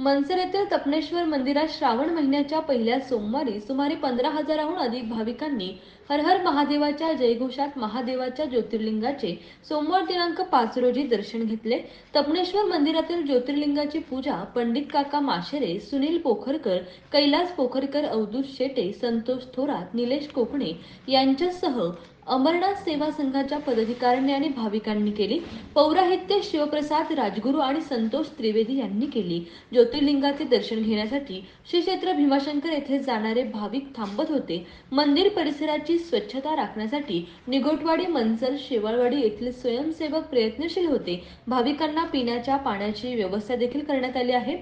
मनसर येथील तपनेश्वर मंदिरात श्रावण महिन्याच्या पहिल्या सोमवारी सुमारे पंधरा हजाराहून अधिक भाविकांनी हर हर महादेवाच्या जयघोषात महादेवाच्या ज्योतिर्लिंगाचे सोमवार दिनांक पाच रोजी दर्शन घेतले. तपनेश्वर मंदिरातील ज्योतिर्लिंगाची पूजा पंडित काका माशेरे सुनील पोखरकर कैलास पोखरकर अवधूत शेटे संतोष थोरात निलेश कोकणे यांच्यासह अमरनाथ सेवा संघाच्या पदाधिकाऱ्यांनी आणि भाविकांनी केली. पौराहित्य शिवप्रसाद राजगुरू आणि संतोष त्रिवेदी यांनी केली. ज्योतिर्लिंगाचे दर्शन घेण्यासाठी श्री क्षेत्र भीमाशंकर येथे जाणारे भाविक थांबत होते. मंदिर परिसराची स्वच्छता राखण्यासाठी निगोटवाडी मनसर शेवाळवाडी येथील स्वयंसेवक प्रयत्नशील होते. भाविकांना पिण्याच्या पाण्याची व्यवस्था देखील करण्यात आली आहे.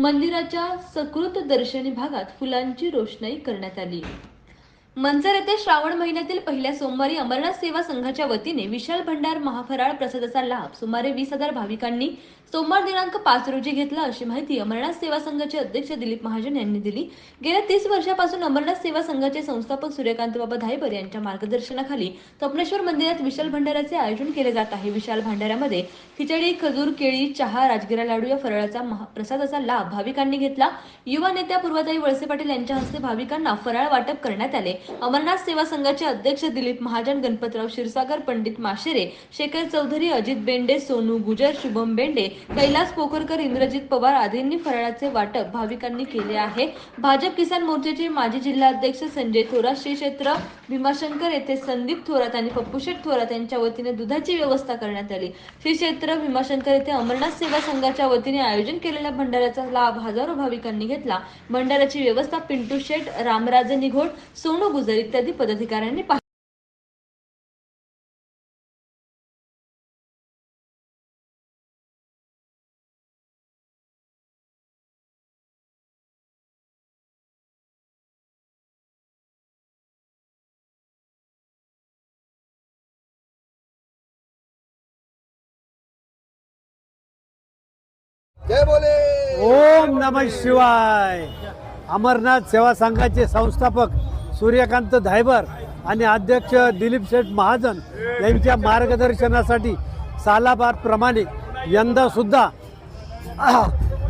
मंदिराच्या सकृत दर्शनी भागात फुलांची रोषणाई करण्यात आली. मंजर येथे श्रावण महिन्यातील पहिल्या सोमवारी अमरनाथ सेवा संघाच्या वतीने विशाल भंडार महाफराळ प्रसादाचा लाभ सुमारे वीस हजार भाविकांनी सोमवार दिनांक पाच रोजी घेतला अशी माहिती अमरनाथ सेवा संघाचे अध्यक्ष दिलीप महाजन यांनी दिली. गेल्या तीस वर्षापासून अमरनाथ सेवा संघाचे संस्थापक सूर्यकांत बाबा धायबर यांच्या मार्गदर्शनाखाली तपनेश्वर मंदिरात विशाल भंडाऱ्याचे आयोजन केले जात आहे. विशाल भंडाऱ्यामध्ये खिचडी खजूर केळी चहा राजगिरा लाडू या फराळाचा महा- प्रसादाचा लाभ भाविकांनी घेतला. युवा नेत्या पूर्वाताई वळसे पाटील यांच्या हस्ते भाविकांना फराळ वाटप करण्यात आले. अमरनाथ सेवा संघाचे अध्यक्ष दिलीप महाजन गणपतराव क्षीरसागर पंडित माशेरे शेखर चौधरी अजित बेंडे सोनू गुजर शुभम बेंडे कैलास पोखरकर इंद्रजित पवार आदींनी फराळाचे वाटप भाविकांनी केले आहे. भाजप किसान मोर्चाचे माजी जिल्हाध्यक्ष संजय थोरात श्री क्षेत्र भीमाशंकर येथे संदीप थोरात आणि पप्पूशेठ थोरात यांच्या वतीने दुधाची व्यवस्था करण्यात आली. श्री क्षेत्र भीमाशंकर येथे अमरनाथ सेवा संघाच्या वतीने आयोजन केलेल्या भंडाऱ्याचा लाभ हजारो भाविकांनी घेतला. भंडाऱ्याची व्यवस्था पिंटू शेठ रामराज निघोड सोनू गुजर इत्यादी पदाधिकाऱ्यांनी पाहिली जय बोले! ओम नम शिवाय! अमरनाथ सेवा संघाचे संस्थापक सूर्यकांत धायबर आणि अध्यक्ष दिलीप शेठ महाजन यांच्या मार्गदर्शनासाठी सालाबारप्रमाणे यंदा सुद्धा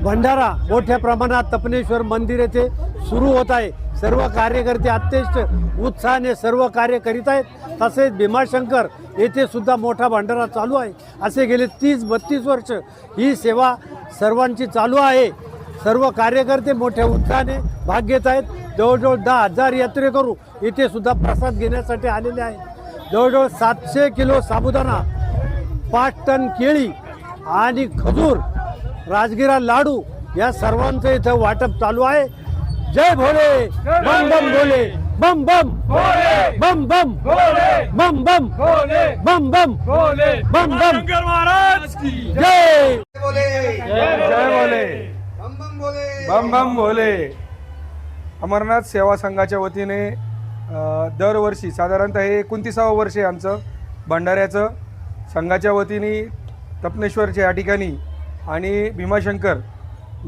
भंडारा मोठ्या प्रमाणात तपनेश्वर मंदिर येथे सुरू होत आहे. सर्व कार्यकर्ते अत्यंत उत्साहाने सर्व कार्य करीत आहेत. तसेच भीमाशंकर येथे सुद्धा मोठा भंडारा चालू आहे. असे गेले तीस बत्तीस वर्ष ही सेवा सर्वांची चालू आहे. सर्व कार्यकर्ते मोठ्या उत्साहाने भाग घेत आहेत. जवळजवळ दहा हजार यात्रेकरू इथे सुद्धा प्रसाद घेण्यासाठी आलेले आहेत. जवळजवळ सातशे किलो साबुदाणा पाच टन केळी आणि खजूर राजगिरा लाडू या सर्वांचं इथं वाटप चालू आहे. जय भोले बम बम भोले बम बम. बम बम. बम बम. बम बम. बम बम. महाराज की जय. जय बोले। जय बोले। बम बम बोले। बम बम भोले अमरनाथ सेवा संघाच्या वतीने दरवर्षी साधारणतः हे एकोणतीसावं वर्ष आहे आमचं भंडाऱ्याचं. संघाच्या वतीने तपनेश्वरच्या या ठिकाणी आणि भीमाशंकर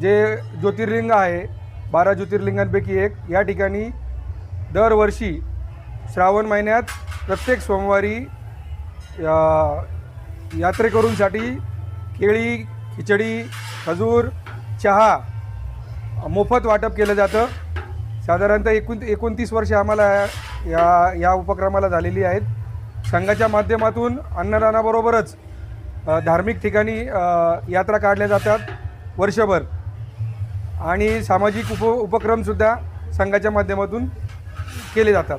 जे ज्योतिर्लिंग आहे बारा ज्योतिर्लिंगांपैकी एक या ठिकाणी दरवर्षी श्रावण महिन्यात प्रत्येक सोमवारी या- यात्रेकरूंसाठी केळी खिचडी खजूर चहा मोफत वाटप केलं जातं. साधारणतः एकूण एकोणतीस वर्षे आम्हाला या या उपक्रमाला झालेली आहेत. संघाच्या माध्यमातून अन्नदानाबरोबरच धार्मिक ठिकाणी यात्रा काढल्या जातात वर्षभर. आणि सामाजिक उप उपक्रमसुद्धा संघाच्या माध्यमातून केले जातात.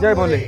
जय भोले.